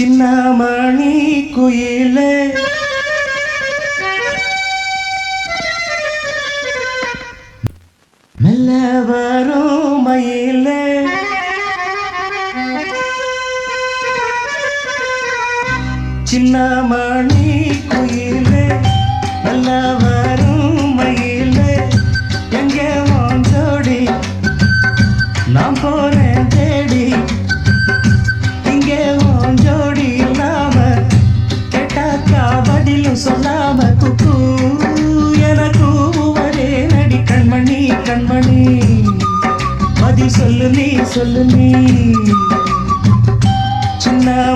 சின்னமணி குயிலே. மெல்ல வரும் மயிலே. சின்னமணி குயிலே. மெல்ல சொல்லு நீ சொல்லு நீ. சின்ன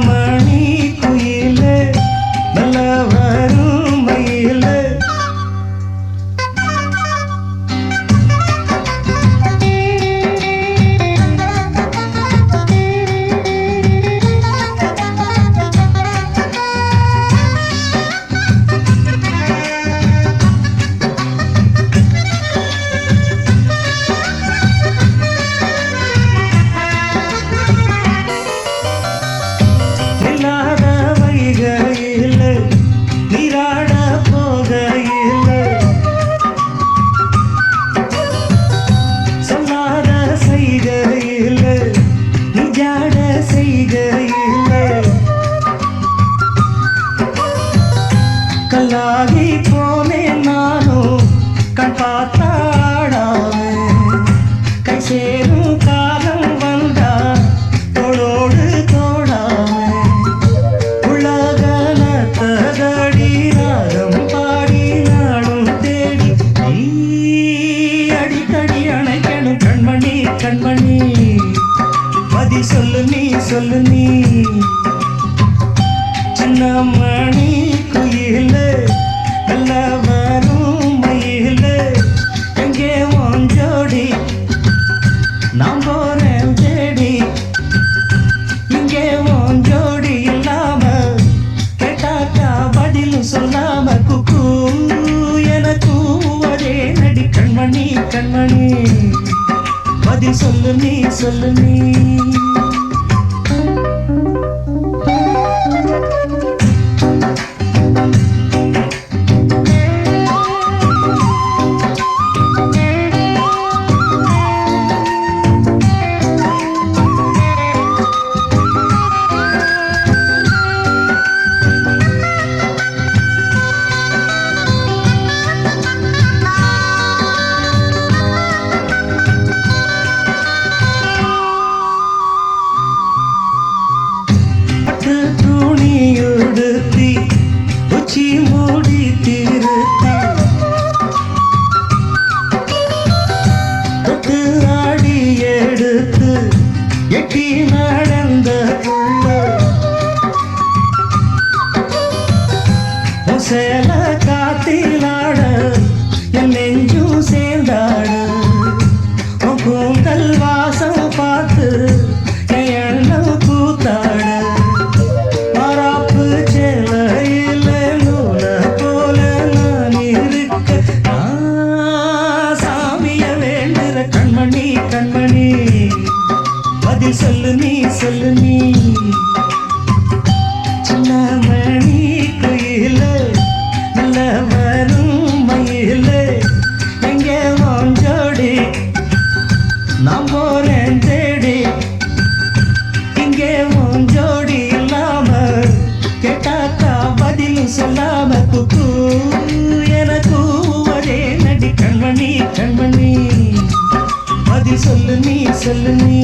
செய்கையில் கல்லாகி போனேன் நானும் கண் பார்த்தாடாவே கை சேரும் காலம் வந்தா தோளோடு தோடாமே. உலகனத்தகடி ராகம் பாடி நாளும் தேடி நீ அடிக்கடி பதில் சொல்லு நீ சொல்லு நீ. சின்ன மணி குயிலே நல்ல வரும் மயிலே. எங்கே உன் நான் போறேன் தேடி. இங்கே உன் இல்லாம கேட்டாக்கா பதிலும் சொல்லாம குக்கு. நடி கண்மணி கண்மணி. பதில் சொல்லு நீ சொல்லு நீ. உச்சி மூடி கண்மணி. பதில் சொல்லு நீ சொல்லு நீ. சின்னமணி குயில நல்ல வரும் மயில எங்கே வாஞ்சோடி நான் போறேன் தேடி. இங்கே வாஞ்சோடி இல்லாம கேட்டாக்கா பதிலும் சொல்லாம குக்கூ பதில் சொல்லு நீ சொல்லு நீ.